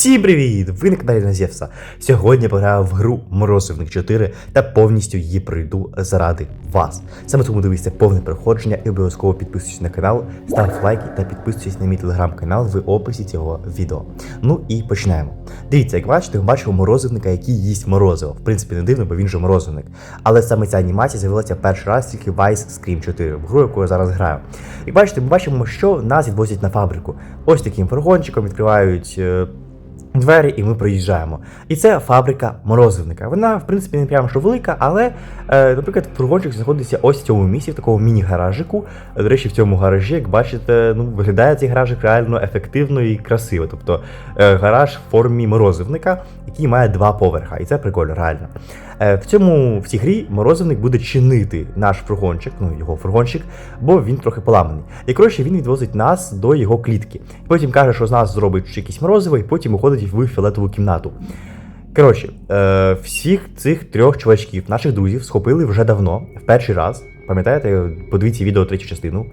Всім привіт! Ви на каналі Назєвса. Сьогодні пограю в гру Морозивник 4 та повністю її пройду заради вас. Саме тому дивіться повне проходження і обов'язково підписуйтесь на канал, ставте лайки та підписуйтесь на мій телеграм-канал в описі цього відео. Ну і починаємо. Дивіться, як бачите, ми бачимо морозивника, який їсть морозиво. В принципі, не дивно, бо він же морозивник. Але саме ця анімація з'явилася перший раз тільки в Vice Scream 4, в гру, яку я зараз граю. Як бачите, ми бачимо, що нас відвозять на фабрику. Ось таким фургончиком відкривають. Двері, і ми проїжджаємо. І це фабрика морозивника. Вона, в принципі, не прямо що велика, але, е, наприклад, фургончик знаходиться ось в цьому місці, в такому міні-гаражику. До речі, в цьому гаражі, як бачите, ну, виглядає цей гаражик реально ефективно і красиво. Тобто е, гараж в формі морозивника, який має два поверха. І це прикольно, реально. Е, в цьому в цій грі морозивник буде чинити наш фургончик, ну його фургончик, бо він трохи поламаний. І коротше він відвозить нас до його клітки. Потім каже, що з нас зробить якісь морозиво, і потім уходить в фіолетову кімнату. Коротше, е, всіх цих трьох чувачків, наших друзів, схопили вже давно, в перший раз. Пам'ятаєте, подивіться відео третю частину.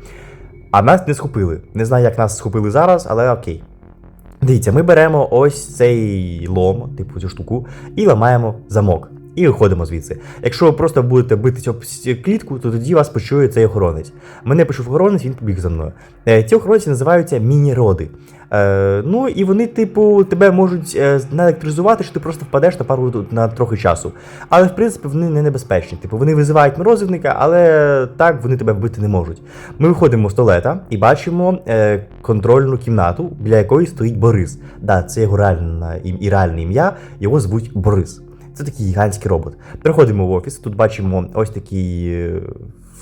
А нас не схопили. Не знаю, як нас схопили зараз, але окей. Дивіться, ми беремо ось цей лом, типу цю штуку, і ламаємо замок. І виходимо звідси. Якщо ви просто будете бити цю п- клітку, то тоді вас почує цей охоронець. Мене почув охоронець, він побіг за мною. Е, ці охоронці називаються міні-роди. Е, ну і вони, типу, тебе можуть е, наелектризувати, що ти просто впадеш на пару на трохи часу. Але в принципі вони не небезпечні. Типу вони визивають морозивника, але так вони тебе вбити не можуть. Ми виходимо з туалета і бачимо контрольну кімнату, біля якої стоїть Борис. Да, це його реальне, і реальне ім'я, його звуть Борис. Це такий гігантський робот. Приходимо в офіс, тут бачимо ось такий е,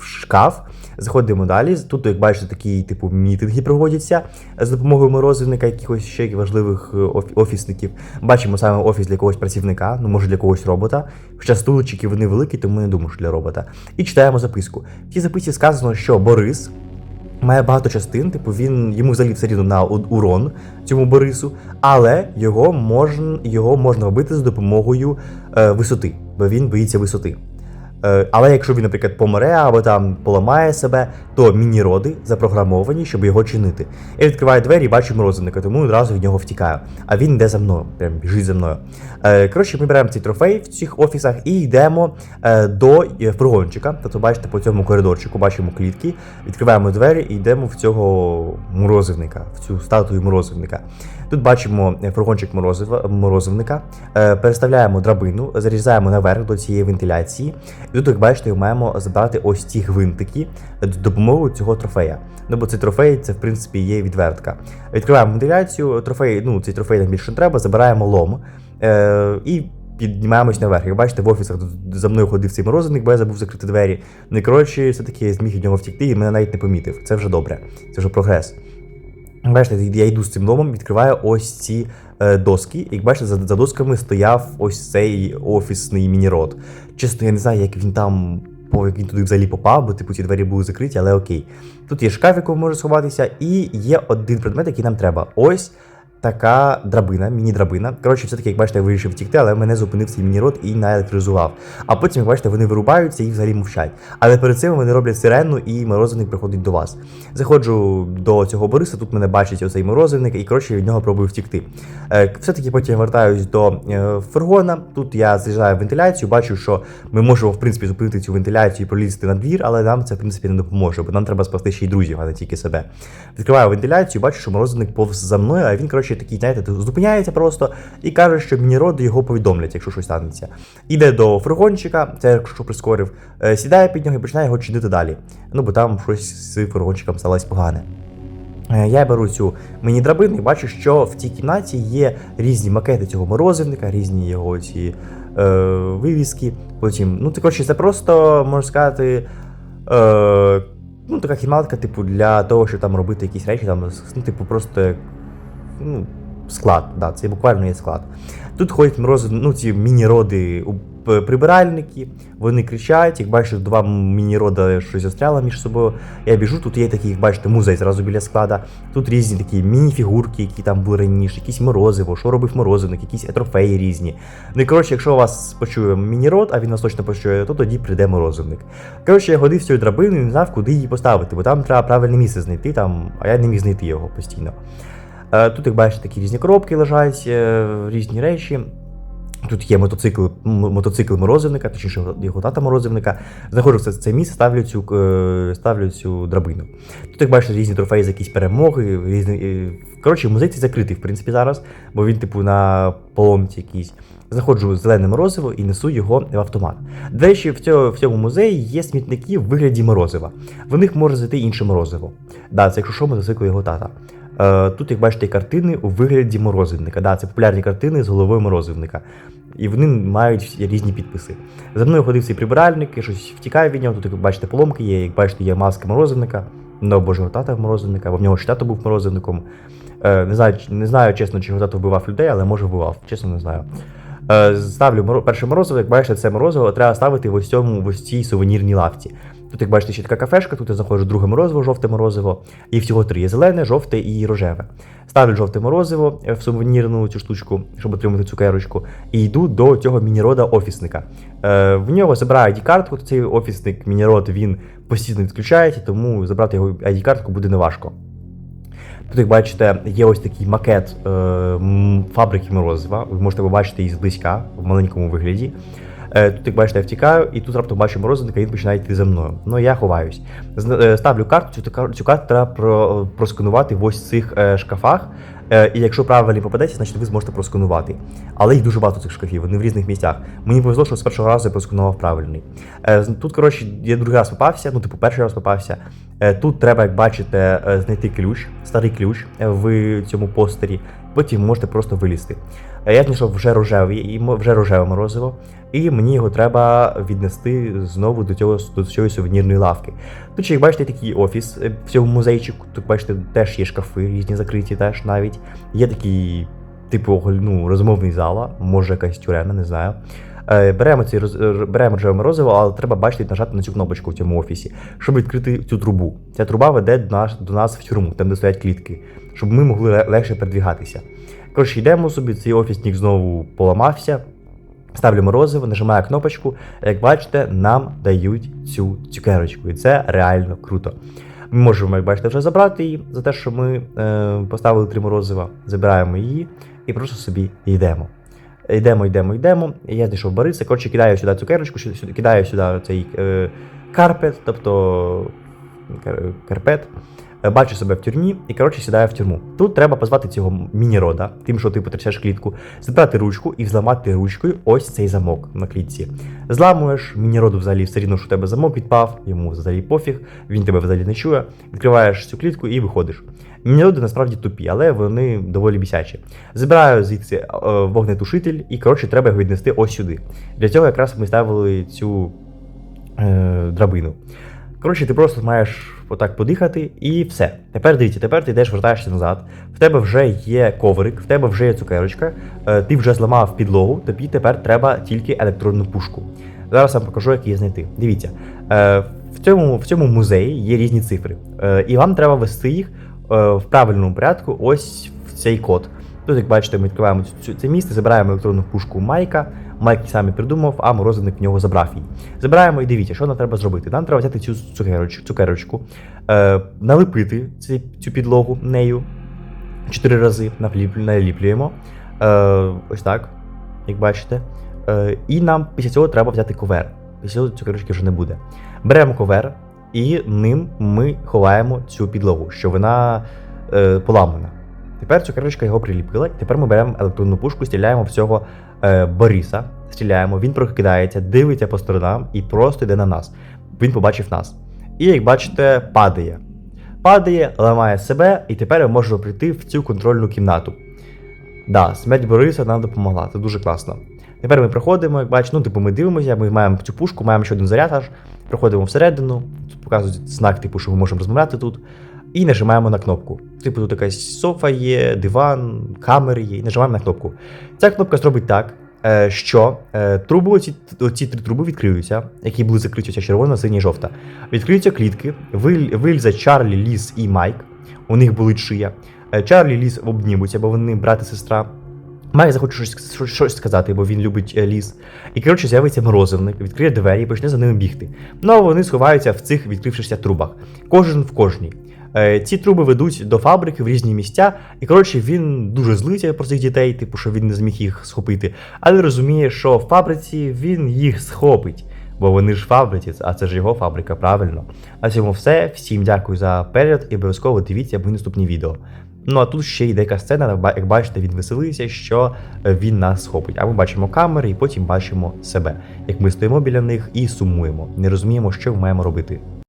шкаф. Заходимо далі. Тут, як бачите, такі типу мітинги проводяться з допомогою морозивника, якихось ще важливих е, офісників. Бачимо саме офіс для якогось працівника, ну може для когось робота. Хоча стуличики вони великі, тому не думаю, що для робота. І читаємо записку. В цій записці сказано, що Борис має багато частин, типу він йому взагалі все рівно на урон цьому Борису, але його можна, його можна вбити за допомогою е, висоти, бо він боїться висоти. Е, але якщо він, наприклад, помре або там поламає себе, то міні-роди запрограмовані, щоб його чинити. Я відкриваю двері і бачу морозивника, тому одразу від нього втікаю. А він йде за мною, прям біжить за мною. Е, коротше, ми беремо цей трофей в цих офісах і йдемо е, до фургончика. Тобто, бачите, по цьому коридорчику бачимо клітки, відкриваємо двері і йдемо в цього морозивника, в цю статую морозивника. Тут бачимо фургончик морозивника, переставляємо драбину, зарізаємо наверх до цієї вентиляції. Тут, як бачите, маємо забрати ось ці гвинтики з допомогою цього трофея. Ну бо цей трофей це в принципі є відвертка. Відкриваємо вентиляцію, трофей, ну цей трофей нам більше не треба, забираємо лом е, і. Піднімаємось наверх. Як бачите, в офісах за мною ходив цей морозивник, бо я забув закрити двері. Ну коротше, все-таки я зміг від нього втікти і мене навіть не помітив. Це вже добре, це вже прогрес. Бачите, я йду з цим домом, відкриваю ось ці е, доски. Як бачите, за, за досками стояв ось цей офісний міні-рот. Чесно, я не знаю, як він там, по- як він туди взагалі попав, бо типу ці двері були закриті, але окей. Тут є шкаф, якому може сховатися, і є один предмет, який нам треба. Ось така драбина, міні-драбина. Коротше, все-таки, як бачите, я вирішив втікти, але мене зупинив цей міні-рот і наелектризував. А потім, як бачите, вони вирубаються і взагалі мовчать. Але перед цим вони роблять сирену, і морозивник приходить до вас. Заходжу до цього Бориса, тут мене бачить оцей морозивник, і коротше від нього пробую втікти. Е, все-таки потім вертаюсь до е, фургона. Тут я з'їжджаю вентиляцію, бачу, що ми можемо в принципі зупинити цю вентиляцію і пролізти на двір, але нам це в принципі не допоможе, бо нам треба спасти ще й друзів, а не тільки себе. Відкриваю вентиляцію, бачу, що морозивник повз за мною, а він, коротше, такий, знаєте, зупиняється просто і каже, що мініроди його повідомлять, якщо щось станеться. Іде до фургончика, це якщо прискорив, е, сідає під нього і починає його чинити далі. Ну бо там щось з фургончиком сталося погане. Е, Я беру цю мені драбину і бачу, що в цій кімнаті є різні макети цього морозивника, різні його ці е, вивіски. Потім, ну, коротше, це просто, можна сказати, е, ну, така кімнатка, типу, для того, щоб там робити якісь речі, там, ну, типу, просто ну, склад. Да, це буквально є склад. Тут ходять морози, ну, ці міні-роди прибиральники, вони кричать, як бачите, два міні-рода щось застряло між собою. Я біжу, тут є такий, як бачите, музей зразу біля склада. Тут різні такі міні-фігурки, які там були раніше, якісь морозиво, що робив морозивник, якісь трофеї різні. Ну і коротше, якщо вас почує міні-род, а він нас точно почує, то тоді прийде морозивник. Коротше, я ходив з цією драбиною і не знав, куди її поставити, бо там треба правильне місце знайти, там, а я не міг знайти його постійно. Е, Тут, як бачите, такі різні коробки лежать, е, різні речі. Тут є мотоцикл, мотоцикл морозивника, точніше його тата морозивника. Знаходжу це, це місце, ставлю цю, е, ставлю цю драбину. Тут, як бачите, різні трофеї за якісь перемоги. Різні, коротше, музей цей закритий, в принципі, зараз, бо він, типу, на поломці якійсь. Знаходжу зелене морозиво і несу його в автомат. До речі, в цьому, в цьому музеї є смітники в вигляді морозива. В них може зайти інше морозиво. Да, це якщо що, мотоцикл його тата. Е, тут, як бачите, картини у вигляді морозивника. Да, це популярні картини з головою морозивника. І вони мають різні підписи. За мною ходив цей прибиральник, я щось втікаю від нього. Тут, як бачите, поломки є, як бачите, є маска морозивника, ну, божого тата морозивника, бо в нього ще тато був морозивником. Е, не, знаю, не знаю, чесно, чи тато вбивав людей, але може вбивав, чесно не знаю. Е, ставлю перше морозиво, як бачите, це морозиво треба ставити в ось цьому в ось цій сувенірній лавці. Тут, як бачите, ще така кафешка, тут я знаходжу друге морозиво, жовте морозиво. І всього три є зелене, жовте і рожеве. Ставлю жовте морозиво е, в сувенірну цю штучку, щоб отримати цукерочку, і йду до цього мінірода офісника. Е, в нього забираю ID-картку, цей офісник мінірод він постійно відключається, тому забрати його ID-картку буде неважко. Тут, як бачите, є ось такий макет е, фабрики морозива. Ви можете побачити її зблизька в маленькому вигляді. Е, тут, як бачите, я втікаю, і тут раптом бачу морозивника, він починає йти за мною. Ну я ховаюсь. Е, Ставлю карту, цю, карту треба про, просканувати в ось цих е, шкафах. І якщо правильно попадеться, значить ви зможете просканувати. Але їх дуже багато цих шкафів, вони в різних місцях. Мені повезло, що з першого разу я просканував правильний. Тут, коротше, я другий раз попався, ну, типу, перший раз попався. Тут треба, як бачите, знайти ключ, старий ключ в цьому постері. Потім можете просто вилізти. Я знайшов вже рожевий, вже рожеве морозиво, і мені його треба віднести знову до цього до цієї сувенірної лавки. Тут як бачите, такий офіс е, в цьому музейчику. Тут бачите, теж є шкафи, різні закриті, теж навіть. Є такий, типу, ну, розмовний зала, може якась тюрема, не знаю. Е, Беремо цей беремо рожеве морозиво, але треба бачити нажати на цю кнопочку в цьому офісі, щоб відкрити цю трубу. Ця труба веде до нас, до нас в тюрму, там де стоять клітки, щоб ми могли легше передвігатися. Коротше, йдемо собі, цей офісник знову поламався. Ставлю морозиво, нажимаю кнопочку. Як бачите, нам дають цю цукерочку. І це реально круто. Ми можемо, як бачите, вже забрати її за те, що ми е, поставили три морозива, забираємо її і просто собі йдемо. Йдемо, йдемо, йдемо. Я знайшов Бориса. Коротше, кидаю сюди цукерочку, керочку, кидаю сюди цей е, карпет, тобто кар- карпет. Е, Бачу себе в тюрмі і коротше сідаю в тюрму. Тут треба позвати цього мінірода, тим, що ти потрясеш клітку, забрати ручку і взламати ручкою ось цей замок на клітці. Зламуєш, мініроду взагалі все рівно, що у тебе замок відпав, йому взагалі пофіг, він тебе взагалі не чує. Відкриваєш цю клітку і виходиш. Мініроди насправді тупі, але вони доволі бісячі. Забираю звідси е, вогнетушитель, і коротше треба його віднести ось сюди. Для цього якраз ми ставили цю е, драбину. Коротше, ти просто маєш отак подихати і все. Тепер дивіться, тепер ти йдеш, вертаєшся назад. В тебе вже є коврик, в тебе вже є цукерочка, е, ти вже зламав підлогу, тобі тепер треба тільки електронну пушку. Зараз я вам покажу, як її знайти. Дивіться, е, в цьому, в цьому музеї є різні цифри, е, і вам треба ввести їх в правильному порядку ось в цей код. Тут, як бачите, ми відкриваємо це місце, забираємо електронну пушку Майка. Майк сам і придумав, а морозивник в нього забрав її. Забираємо і дивіться, що нам треба зробити. Нам треба взяти цю цукерочку, е, налепити цю підлогу нею чотири рази, наліплюємо. Е, ось так, як бачите. Е, і нам після цього треба взяти ковер. Після цього цукерочки вже не буде. Беремо ковер, і ним ми ховаємо цю підлогу, що вона е, поламана. Тепер цукерочка його приліпила, тепер ми беремо електронну пушку, стріляємо в цього е, Бориса, стріляємо, він прокидається, дивиться по сторонам і просто йде на нас. Він побачив нас. І як бачите, падає. Падає, ламає себе, і тепер ми можемо прийти в цю контрольну кімнату. Да, смерть Бориса нам допомогла, це дуже класно. Тепер ми проходимо, як бачите, ну, типу, ми дивимося, ми маємо цю пушку, маємо ще один заряд аж, проходимо всередину, тут показують знак, типу, що ми можемо розмовляти тут, і нажимаємо на кнопку. Типу, тут якась софа є, диван, камери є, і нажимаємо на кнопку. Ця кнопка зробить так, е, що е, труби, оці, оці три труби відкриються, які були закриті, ця червона, синя і жовта. Відкриються клітки, виль- вильзе Чарлі, Ліс і Майк. У них болить шия. Е, Чарлі Ліс обнімуться, бо вони брат і сестра. Майк захоче щось, щось, сказати, бо він любить ліс. І коротше з'явиться морозивник, відкриє двері і почне за ними бігти. Ну а вони сховаються в цих відкрившихся трубах. Кожен в кожній. Е, ці труби ведуть до фабрики в різні місця, і коротше він дуже злиться про цих дітей, типу, що він не зміг їх схопити, але розуміє, що в фабриці він їх схопить. Бо вони ж фабриці, а це ж його фабрика, правильно. На цьому все. Всім дякую за перегляд і обов'язково дивіться мої наступні відео. Ну а тут ще йде яка сцена, як бачите, він веселився, що е, він нас схопить. А ми бачимо камери і потім бачимо себе, як ми стоїмо біля них і сумуємо, не розуміємо, що маємо робити.